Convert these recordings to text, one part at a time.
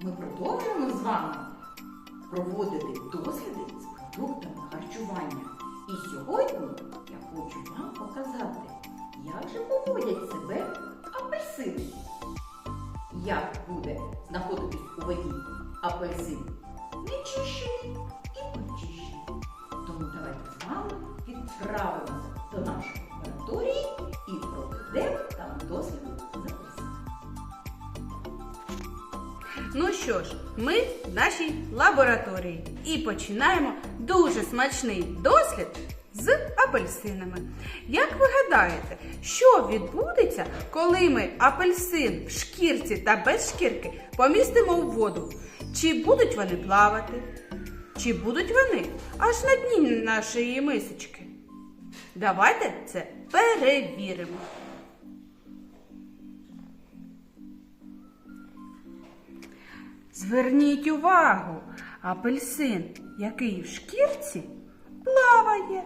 Ми продовжуємо з вами проводити досліди з продуктами харчування. І сьогодні я хочу вам показати, як же поводять себе апельсини. Як буде знаходитись у воді апельсин нечищений і почищений. Тому давайте з вами відправимося до нашої лабораторії і Ну що ж, ми в нашій лабораторії і починаємо дуже смачний дослід з апельсинами. Як ви гадаєте, що відбудеться, коли ми апельсин в шкірці та без шкірки помістимо в воду? Чи будуть вони плавати? Чи будуть вони аж на дні нашої мисочки? Давайте це перевіримо. Зверніть увагу, апельсин, який в шкірці, плаває.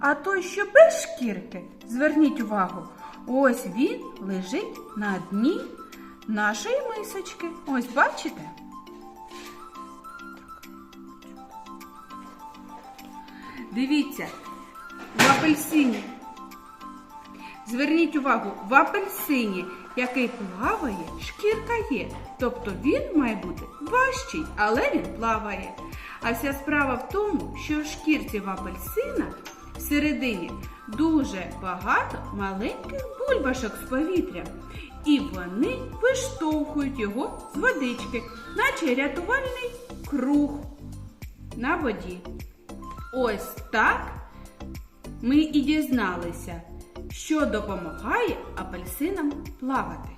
А той, що без шкірки, зверніть увагу, ось він лежить на дні нашої мисочки. Ось бачите? Дивіться, в апельсині. Зверніть увагу, в апельсині, який плаває, шкірка є. Тобто він має бути важчий, але він плаває. А вся справа в тому, що в шкірці в апельсина всередині дуже багато маленьких бульбашок з повітря. І вони виштовхують його з водички, наче рятувальний круг на воді. Ось так ми і дізналися, що допомагає апельсинам плавати.